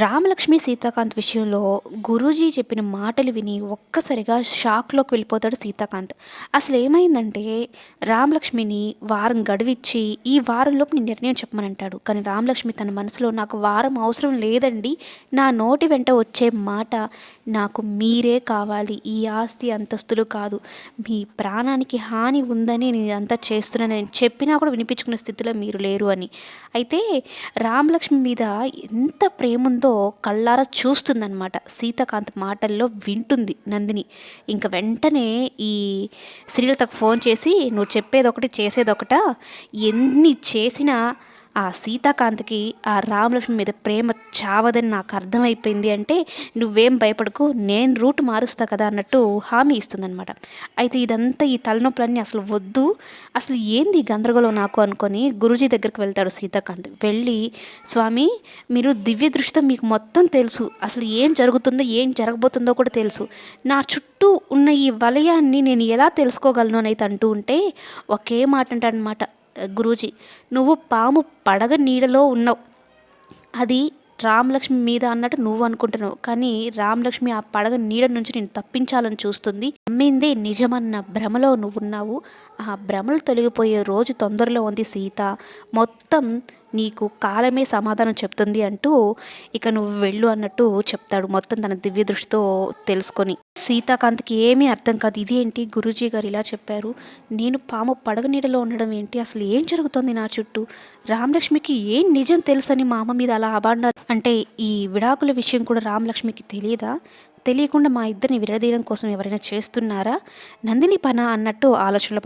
రామలక్ష్మి సీతాకాంత్ విషయంలో గురూజీ చెప్పిన మాటలు విని ఒక్కసారిగా షాక్లోకి వెళ్ళిపోతాడు సీతాకాంత్. అసలు ఏమైందంటే రామలక్ష్మిని వారం గడువిచ్చి ఈ వారంలోపు నేను నిర్ణయం చెప్పమనంటాడు. కానీ రామలక్ష్మి తన మనసులో నాకు వారం అవసరం లేదండి నా నోటి వెంట వచ్చే మాట నాకు మీరే కావాలి ఈ ఆస్తి అంతస్తులు కాదు మీ ప్రాణానికి హాని ఉందని నేను అంతా చేస్తున్నానని చెప్పినా కూడా వినిపించుకునే స్థితిలో మీరు లేరు అని. అయితే రామలక్ష్మి మీద ఎంత ప్రేమ ఉందో కళ్ళారా చూస్తుందన్నమాట. సీతాకాంత్ మాటల్లో వింటుంది నందిని. ఇంక వెంటనే ఈ శ్రీలతకు ఫోన్ చేసి నువ్వు చెప్పేది ఒకటి చేసేది ఒకట ఎన్ని చేసినా ఆ సీతాకాంత్కి ఆ రామలక్ష్మి మీద ప్రేమ చావదని నాకు అర్థమైపోయింది అంటే నువ్వేం భయపడకు నేను రూట్ మారుస్తా కదా అన్నట్టు హామీ ఇస్తుందన్నమాట. అయితే ఇదంతా ఈ తలనొప్పులన్నీ అసలు వద్దు. అసలు ఏంది గందరగోళం నాకు అనుకొని గురూజీ దగ్గరికి వెళ్తాడు సీతాకాంత్. వెళ్ళి స్వామి మీరు దివ్య దృష్టితో మీకు మొత్తం తెలుసు. అసలు ఏం జరుగుతుందో ఏం జరగబోతుందో కూడా తెలుసు. నా చుట్టూ ఉన్న ఈ వలయాన్ని నేను ఎలా తెలుసుకోగలను అని అయితే అంటూ ఉంటే ఒకే మాట అంటాడనమాట గురూజీ నువ్వు పాము పడగ నీడలో ఉన్నావు. అది రామలక్ష్మి మీద అన్నట్టు నువ్వు అనుకుంటున్నావు. కానీ రామలక్ష్మి ఆ పడగ నీడ నుంచి నేను తప్పించాలని చూస్తుంది. నమ్మిందే నిజమన్న భ్రమలో నువ్వున్నావు ఆ భ్రమలు తొలగిపోయే రోజు తొందరలో ఉంది సీత. మొత్తం నీకు కాలమే సమాధానం చెప్తుంది అంటూ ఇక నువ్వు వెళ్ళు అన్నట్టు చెప్తాడు మొత్తం తన దివ్య దృష్టితో తెలుసుకొని. సీతాకాంత్కి ఏమీ అర్థం కాదు. ఇదేంటి? గురూజీ గారు ఇలా చెప్పారు. నేను పాము పడగ నీడలో ఉండడం ఏంటి? అసలు ఏం జరుగుతోంది నా చుట్టూ? రామలక్ష్మికి ఏం నిజం తెలుసని మా అమ్మ మీద అలా అబాండారు అంటే ఈ విడాకుల విషయం కూడా రామలక్ష్మికి తెలియదా? తెలియకుండా మా ఇద్దరిని విడదీయడం కోసం ఎవరైనా చేస్తున్నారా? నందిని పన అన్నట్టు ఆలోచనలు పడు